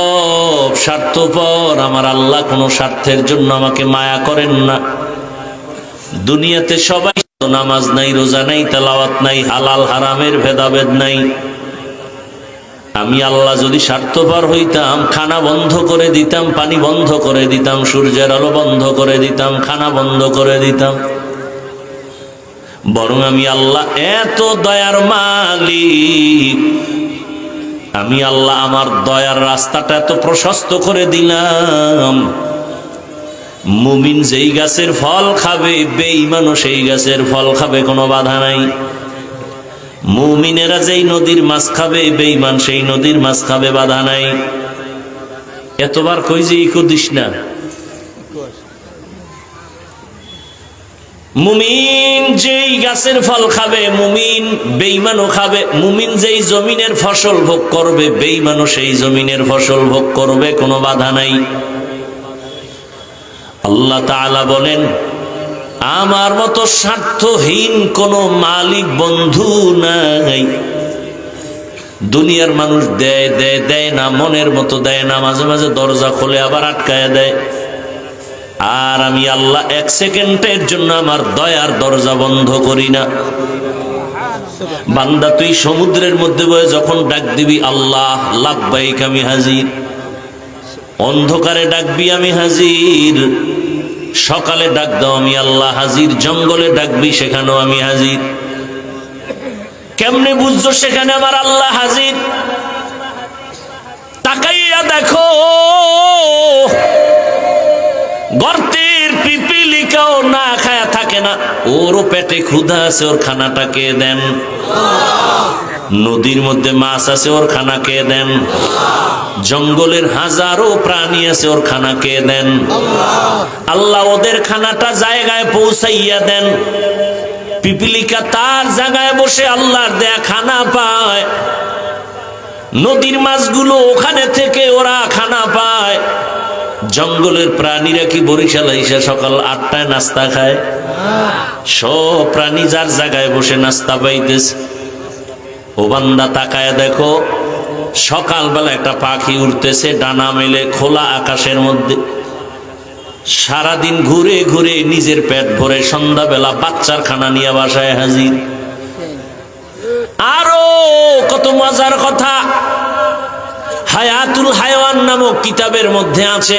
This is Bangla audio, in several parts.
সব স্বার্থপর। আমার আল্লাহ কোনো স্বার্থের জন্য আমাকে মায়া করেন না। দুনিয়াতে সবাই নামাজ নাই, রোজা নাই, তেলাওয়াত নাই, হালাল, হারামের ভেদাভেদ নাই। আমি আল্লাহ যদি স্বার্থপর হইতাম, খানা বন্ধ করে দিতাম, পানি বন্ধ করে দিতাম, সূর্যের আলো বন্ধ করে দিতাম, খানা বন্ধ করে দিতাম। বরং আমি আল্লাহ এত দয়ার মালিক আমি আল্লাহ আমার দয়ার রাস্তাটা এত প্রশস্ত করে দিলাম। মুমিন যেই গাছের ফল খাবে, বেঈমানও সেই গাছের ফল খাবে, কোনো বাধা নাই। মুমিনেরা যেই নদীর মাছ খাবে, বেঈমান সেই নদীর মাছ খাবে, বাধা নাই। এতবার কই যে ইকো দিস না। মুমিন যেই গাছের ফল খাবে, মুমিন বেইমানও খাবে। মুমিন যেই জমিনের ফসল ভোগ করবে বেইমানও সেই জমিনের ফসল ভোগ করবে, কোনো বাধা নাই। আল্লাহ তাআলা বলেন, আমার মতো স্বার্থহীন কোনো মালিক বন্ধু নাই। দুনিয়ার মানুষ দেয় দেয় দেয় না, মনের মতো দেয় না, মাঝে মাঝে দরজা খোলে আবার আটকায় দেয়। আর আমি আল্লাহ এক সেকেন্ডের জন্য আমার দয়ার দরজা বন্ধ করি না। বান্দা, তুই সমুদ্রের মধ্যে বয়ে যখন ডাক দিবি, আল্লাহ লাভবাইক আমি হাজির। অন্ধকারে ডাকবি আমি হাজির। সকালে ডাক দাও আমি আল্লাহ হাজির। জঙ্গলে ডাকবি সেখানেও আমি হাজির। কেমনে বুঝছ সেখানে আমার আল্লাহ হাজির? তাকাইয়া দেখো। গর্তের পিপিলিকাও না খায়া থাকে না। ওরও পেটে ক্ষুধা আছে, ওর খানাটা কে দেন? নদীর মধ্যে মাছ আছে, ওর খানা কে দেন? জঙ্গলের হাজারো প্রাণী আছে, ওর খানা কে দেন? আল্লাহ ওদের খানাটা জায়গায় পৌঁছাইয়া দেন। পিপিলিকা তার জায়গায় বসে আল্লাহর দেয়া খানা পায়। নদীর মাছগুলো ওখানে থেকে ওরা খানা পায়। জঙ্গলের প্রাণীরা কি বরিশাল আইসা সকাল আটটায় নাস্তা খায়? সব প্রাণী যার জায়গায় বসে নাস্তা পাইতেছে। ও বান্দা তাকায় দেখো, সকালবেলা একটা পাখি উঠতেছে ডানা মেলে খোলা আকাশের মধ্যে। সারাদিন ঘুরে ঘুরে নিজের পেট ভরে সন্ধ্যাবেলা বাচ্চার খানা নিয়ে বাসায় হাজির। আরও কত মজার কথা! হায়াতুল হায়ওয়ান নামক কিতাবের মধ্যে আছে।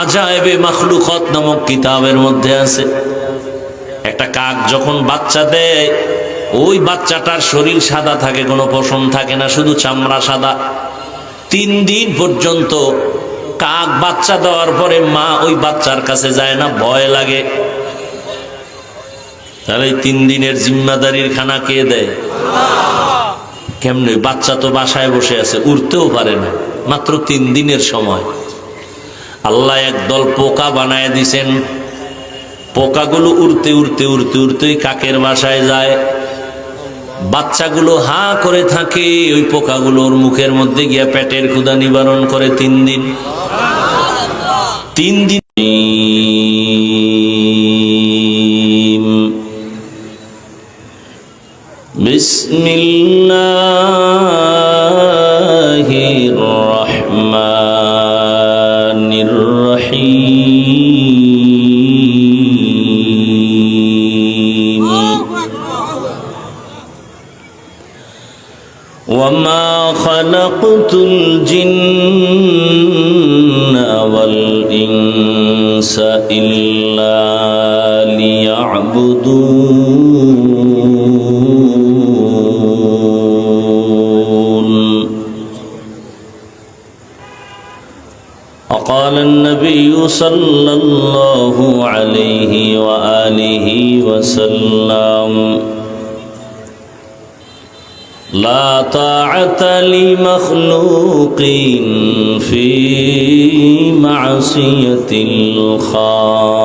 আজায়েবে মাখলুকত নামক কিতাবের মধ্যে আছে। একটা কাক যখন বাচ্চা দেয়, ওই বাচ্চাটার শরীর সাদা থাকে, কোনো পশম থাকে না, শুধু চামড়া সাদা। তিন দিন পর্যন্ত কাক বাচ্চা দেওয়ার পরে মা ওই বাচ্চার কাছে যায় না, ভয় লাগে। তাহলে তিন দিনের জিম্মাদারির খানা কে দেয়? কেমনে? বাচ্চা তো বাসায় বসে আছে উড়তেও পারে না। মাত্র তিন দিনের সময়। আল্লাহ একদল পোকা বানায় দিছেন। পোকাগুলো উড়তে উড়তে উড়তে উড়তে ওই কাকের বাসায় যায়। বাচ্চাগুলো হা করে থাকে, ওই পোকাগুলোর মুখের মধ্যে গিয়া পেটের ক্ষুদা নিবারণ করে তিন দিন। তিন দিন الله الرحمن الرحيم وما خلقت الجن والإنس إلا ليعبدون صلى الله عليه وآله وسلم. لا طاعة لمخلوق في معصية الخالق.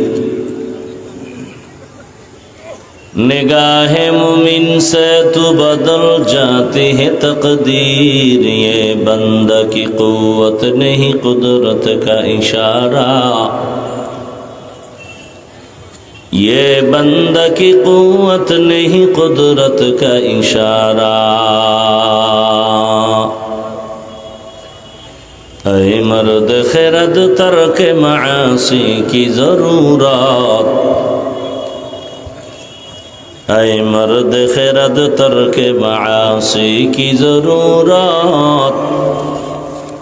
نگاہ مومن سے تو بدل جاتی ہے تقدیر یہ بندہ کی قوت نہیں قدرت کا اشارہ یہ بندہ کی قوت نہیں قدرت کا اشارہ اے مرد خرد ترک معاصی کی ضرورت اے مرد خیرد ترک معاصی کی ضرورت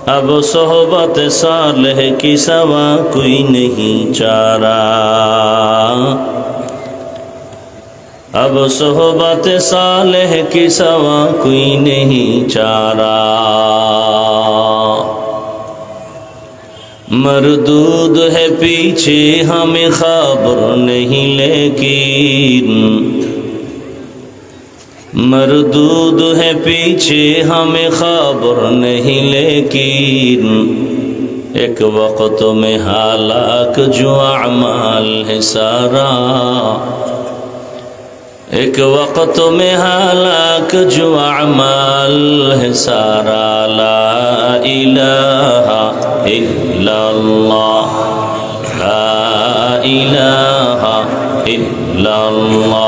اب صحبت صالح کی سوا کوئی نہیں چارہ اب صحبت صالح کی سوا کوئی نہیں چارہ مردود ہے پیچھے ہمیں خبر نہیں لیکن मरदूद है पीछे हमें खबर नहीं लेकिन एक वक्त में हालाक जो अमाल है सारा एक वक्त में हालाक जो अमाल है सारा ला इलाहा इल्लल्लाह ला इलाहा इल्लल्लाह ला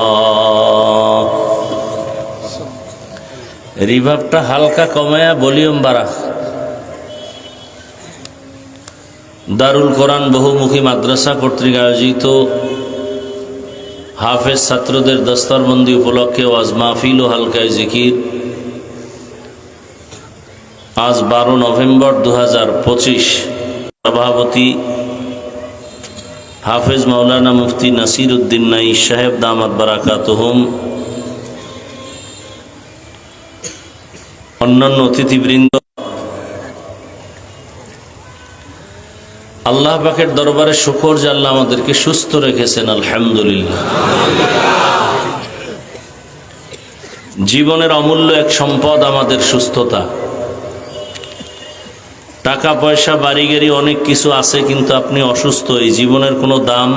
রিভাবটা হালকা কমায়া ভলিউম বাড়া। দারুল কোরআন বহুমুখী মাদ্রাসা কর্তৃক আয়োজিত হাফেজ ছাত্রদের দস্তরবন্দি উপলক্ষে ওয়াজ মাহফিল ও হালকায় জিকির। আজ বারো নভেম্বর দু হাজার পঁচিশ। সভাপতি হাফেজ মাওলানা মুফতি নাসির উদ্দিন নাই সাহেব দামাত বারাকাত অন্যান্য অতিথিবৃন্দ। আল্লাহ পাকের দরবারে শুকর যে আল্লাহ আমাদেরকে সুস্থ রেখেছেন, আলহামদুলিল্লাহ। জীবনের অমূল্য এক সম্পদ আমাদের সুস্থতা। টাকা পয়সা বাড়ি গাড়ি অনেক কিছু আছে, কিন্তু আপনি অসুস্থ, এই জীবনের কোনো দাম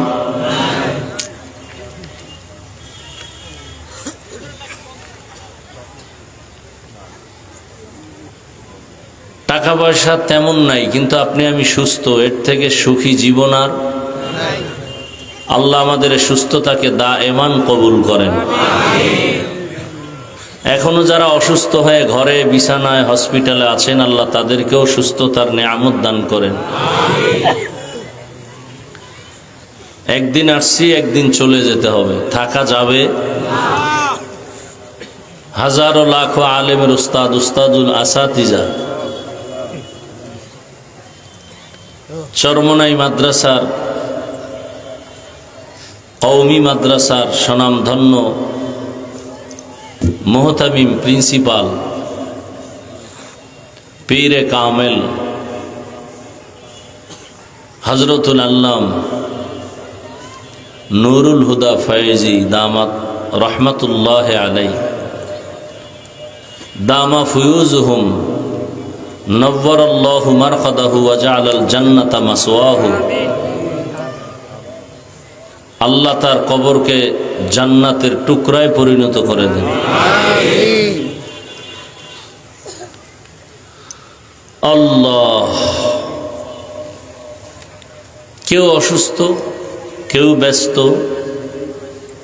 পয়সা তেমন নাই, কিন্তু আপনি আমি সুস্থ, এর থেকে সুখী জীবন আর আল্লাহ আমাদের সুস্থতাকে দা এমান কবুল করেন। এখনও যারা অসুস্থ হয়ে ঘরে, বিছানায়, হসপিটালে আছেন, আল্লাহ তাদেরকেও সুস্থতার নেয়ামত দান করেন। একদিন আসছি, একদিন চলে যেতে হবে। থাকা যাবে? হাজারো লাখো আলেমের উস্তাদ, উস্তাদুল আসাতিজা। চরমনাই মাদ্রাসার কৌমি মাদ্রাসার স্বনামধন্য মোহতামিম প্রিন্সিপাল পীরে কামেল হজরতুল আল্লাম নুরুল হুদা ফয়েজি দামাত রহমতুল্লাহ আলাই দামা ফুয়ুজহুম নব্বর আল্লাহু মারকাদাহু ওয়াজআল আল জান্নাতা মাসওয়াহু। আল্লাহ তার কবরকে জান্নাতের টুকরায় পরিণত করে দেন। আল্লাহ, কেউ অসুস্থ, কেউ ব্যস্ত,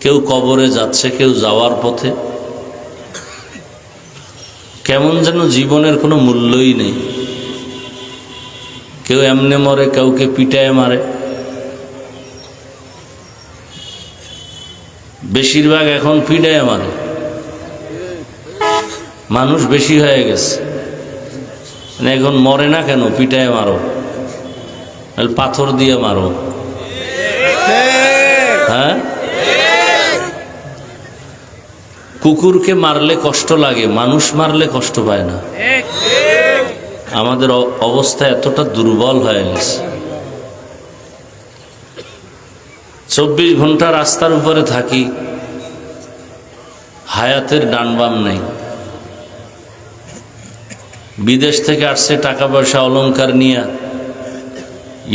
কেউ কবরে যাচ্ছে, কেউ যাওয়ার পথে। কেমন যেন জীবনের কোনো মূল্যই নেই। কেউ এমনে মরে, কাউকে পিটায় মারে। বেশিরভাগ এখন পিটায় মারে। মানুষ বেশি হয়ে গেছে। মানে এখন মরে না কেন? পিটায় মারো। পাথর দিয়ে মারো। হ্যাঁ? কুকুরকে মারলে কষ্ট লাগে, মানুষ মারলে কষ্ট পায় না। আমাদের অবস্থা এতটা দুর্বল হয়ে গেছে। চব্বিশ ঘণ্টা রাস্তার উপরে থাকি, হায়াতের ডানবাম নেই। বিদেশ থেকে আসছে টাকা পয়সা অলংকার নিয়ে,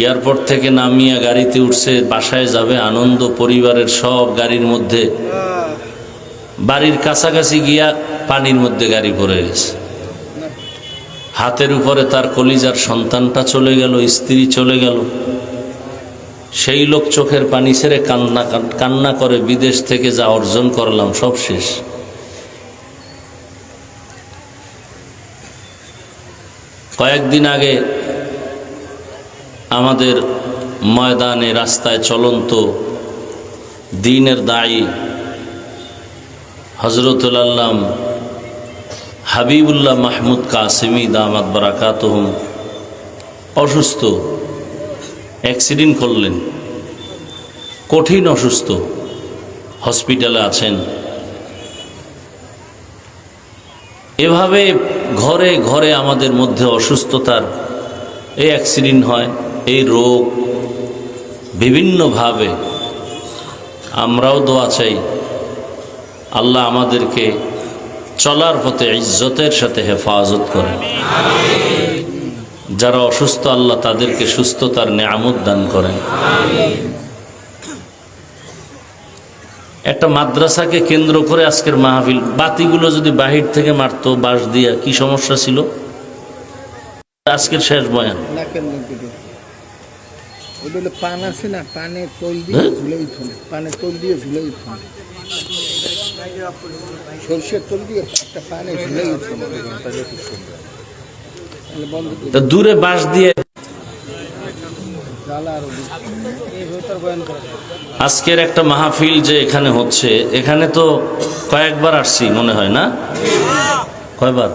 এয়ারপোর্ট থেকে নামিয়া গাড়িতে উঠছে, বাসায় যাবে, আনন্দ, পরিবারের সব গাড়ির মধ্যে বাড়ির কাছাকাছি গিয়া পানির মধ্যে গাড়ি পড়ে গেছে। হাতের উপরে তার কলিজার সন্তানটা চলে গেল, স্ত্রী চলে গেল। সেই লোক চোখের পানি ছেড়ে কান্না কান্না করে, বিদেশ থেকে যা অর্জন করলাম, সব শেষ। কয়েকদিন আগে আমাদের ময়দানে রাস্তায় চলন্ত দিনের দায়ী হজরতুল আল্লাম হাবিবুল্লাহ মাহমুদ কাসিমি দামাত বারাকাতহম অসুস্থ, অ্যাক্সিডেন্ট করলেন, কঠিন অসুস্থ, হসপিটালে আছেন। এভাবে ঘরে ঘরে আমাদের মধ্যে অসুস্থতার এই অ্যাক্সিডেন্ট হয়, এই রোগ, বিভিন্নভাবে। আমরাও দোয়া চাই আল্লাহ আমাদেরকে চলার পথে ইজ্জতের সাথে হেফাজত করেন। যারা অসুস্থ আল্লাহ তাদেরকে সুস্থতার নেয়ামত দান করেন। একটা মাদ্রাসাকে কেন্দ্র করে আজকের মাহফিল বাতিগুলো যদি বাহির থেকে মারতো বাঁশ দিয়া কি সমস্যা ছিল? আজকের শেষ বয়ান। পান আছে না পানে তৈল দিয়ে তৈল দিয়ে সর্ষের তৈল দিয়ে একটা পানে ঝুলে দূরে বাঁশ দিয়ে আজকের একটা মাহফিল যে এখানে হচ্ছে এখানে তো কয়েকবার আসছি মনে হয় না? কয়বার?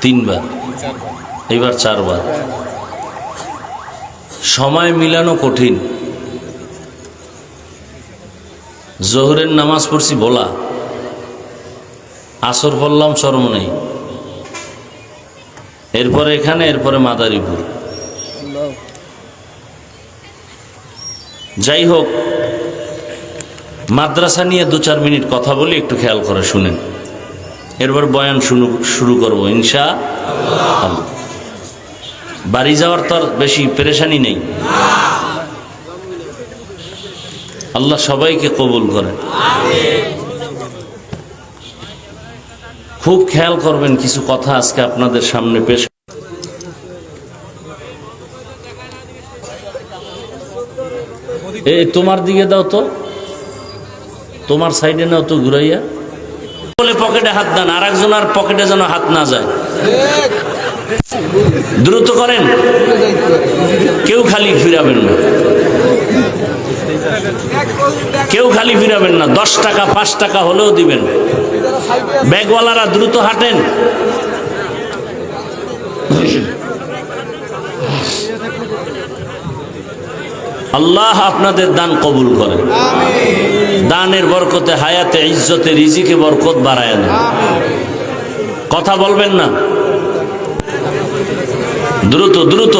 তিনবার। এবার চারবার। সময় মিলানো কঠিন। জোহরের নামাজ পড়ছি বলা। আসর পড়লাম চরমনেই এরপরে এখানে, এরপরে মাদারীপুর। যাই হোক, মাদ্রাসা নিয়ে দু চার মিনিট কথা বলি, একটু খেয়াল করে শুনেন। এরপর বয়ান শুরু শুরু করব, ইনশা বাড়ি যাওয়ার তো বেশি পেরেশানি নেই। আল্লাহ সবাইকে কবুল করেন। খুব খেয়াল করবেন, কিছু কথা আজকে আপনাদের সামনে পেশ এই তোমার দিকে দাও তো। তোমার সাইডে নাও তো ঘুরাইয়া। বলে পকেটে হাত দেন আর একজনের পকেটে যেন হাত না যায়। দ্রুত করেন। কেউ খালি ফিরাবেন না। কেউ খালি ফিরাবেন না, দশ টাকা, পাঁচ টাকা হলেও দিবেন। ব্যাগওয়ালারা দ্রুত হাঁটেন। আল্লাহ আপনাদের দান কবুল করে দানের বরকতে হায়াতে, ইজ্জতে, রিজিকে বরকত বাড়ায় না কথা বলবেন না? দ্রুত দ্রুত।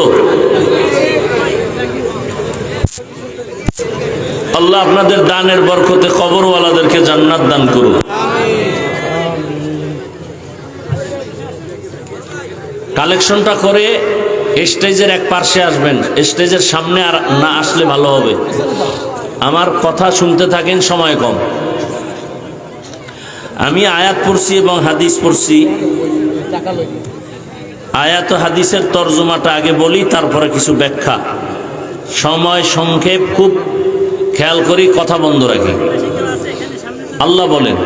আল্লাহ আপনাদের দানের বরকতে কবরওয়ালাদেরকে জান্নাত দান করুন। কালেকশনটা করে স্টেজের এক পার্শ্বে আসবেন, স্টেজের সামনে আর না আসলে ভালো হবে। আমার কথা শুনতে থাকেন, সময় কম। আমি আয়াত পড়ছি এবং হাদিস পড়ছি। আয়াত হাদিসের তর্জমাটা আগে বলি, তারপরে কিছু ব্যাখ্যা। সময় সংক্ষেপ, খুব খেয়াল করি, কথা বন্ধ রাখি। আল্লাহ বলেন,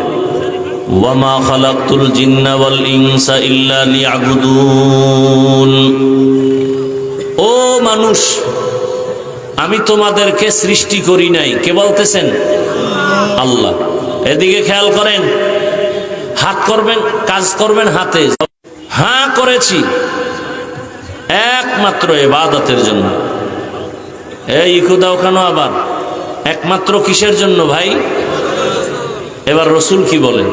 ওয়ামা খালাকতুল জিন্না ওয়াল ইনসা ইল্লা লিয়াবুদুন। ও মানুষ, আমি তোমাদেরকে সৃষ্টি করি নাই, কে বলতেছেন? আল্লাহ। এদিকে খেয়াল করেন, হাত করবেন, কাজ করবেন হাতে। হ্যাঁ করেছি। একমাত্র এবাদতের জন্য। এই ইকু দাও কেন আবার? একমাত্র কিসের জন্য ভাই? এবার রসুল কি বলেন?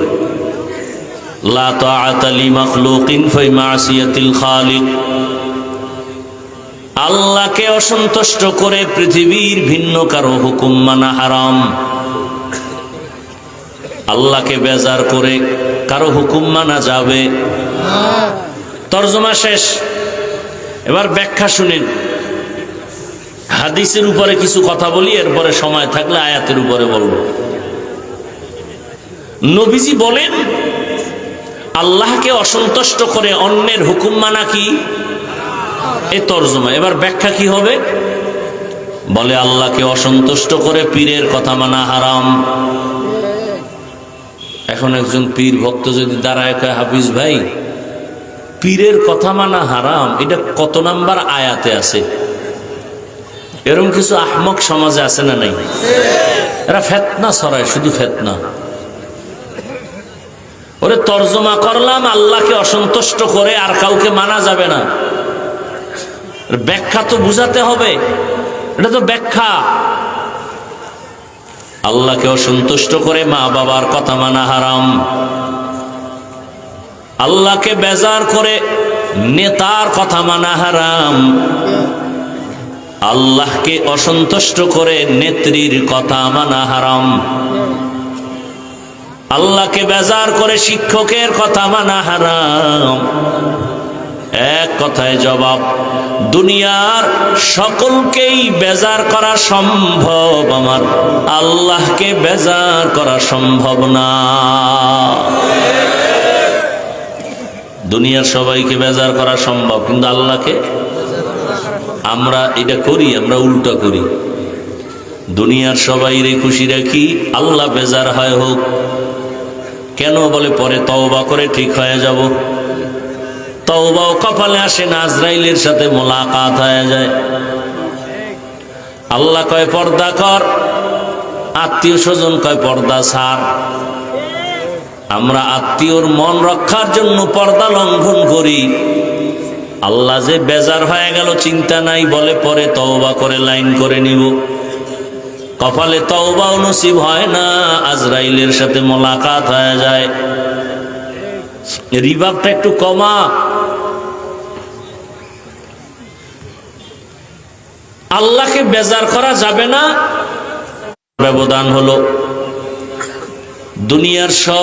আল্লাহকে অসন্তুষ্ট করে পৃথিবীর ভিন্ন কারও হুকুম মানা হারাম। আল্লাহকে বেজার করে কারও হুকুম মানা যাবে। তর্জমা শেষ। এবার ব্যাখ্যা শুনেন। হাদিসের উপরে কিছু কথা বলি, এরপরে সময় থাকলে আয়াতের উপরে বলব। নবীজি বলেন, আল্লাহকে অসন্তুষ্ট করে অন্যের হুকুম মানা কি? এ তর্জমা। এবার ব্যাখ্যা কি হবে? বলে, আল্লাহকে অসন্তুষ্ট করে পীরের কথা মানা হারাম। এখন একজন পীর ভক্ত যদি দাঁড়ায় কয়, হাফিজ ভাই, পীরের কথা মানা হারাম, এটা কত নাম্বার আয়াতে আছে? এরকম কিছু আহমক সমাজে আছে না নাই? এরা ফেতনা ছড়ায়, শুধু ফেতনা। ওরে তর্জমা করলাম, আল্লাহকে অসন্তুষ্ট করে আর কাউকে মানা যাবে না। ব্যাখ্যা তো বুঝাতে হবে। এটা তো ব্যাখ্যা। আল্লাহকে অসন্তুষ্ট করে মা বাবার কথা মানা হারাম। আল্লাহকে বেজার করে নেতার কথা মানা হারাম। আল্লাহকে অসন্তুষ্ট করে নেত্রীর কথা মানা হারাম। আল্লাহকে বেজার করে শিক্ষকের কথা মানা হারাম। এক কথায় জবাব, দুনিয়ার সকলকেই বেজার করা সম্ভব আমার। আল্লাহকে বেজার করা সম্ভব না। দুনিয়ার সবাইকে বেজার করা সম্ভব, কিন্তু আল্লাহকে আমরা এটা করি, আমরা উল্টা করি। দুনিয়ার সবাই রে খুশি রাখি, আল্লাহ বেজার হয় হোক। কেন বলে পরে তওবা করে ঠিক হয়ে যাব? তওবাও কপালে আসে না, আজরাইলের সাথে মোলাকাত হয়ে যায়। আল্লাহ কয়, পর্দা কর। আত্মীয় স্বজন কয়, পর্দা সার আমরা আত্মীয়র মন রক্ষার জন্য পর্দা লঙ্ঘন করি। আল্লাহ যে বেজার হয়ে গেল, চিন্তা নাই, বলে পরে তওবা করে লাইন করে নিব। কপালে তওবাও নসিব হয় না, আজরাইলের সাথে মোলাকাত হয়ে যায়। রিভাবটা একটু কমা। আল্লাহকে বেজার করা যাবে না। ব্যবধান হলো। দুনিয়ার সব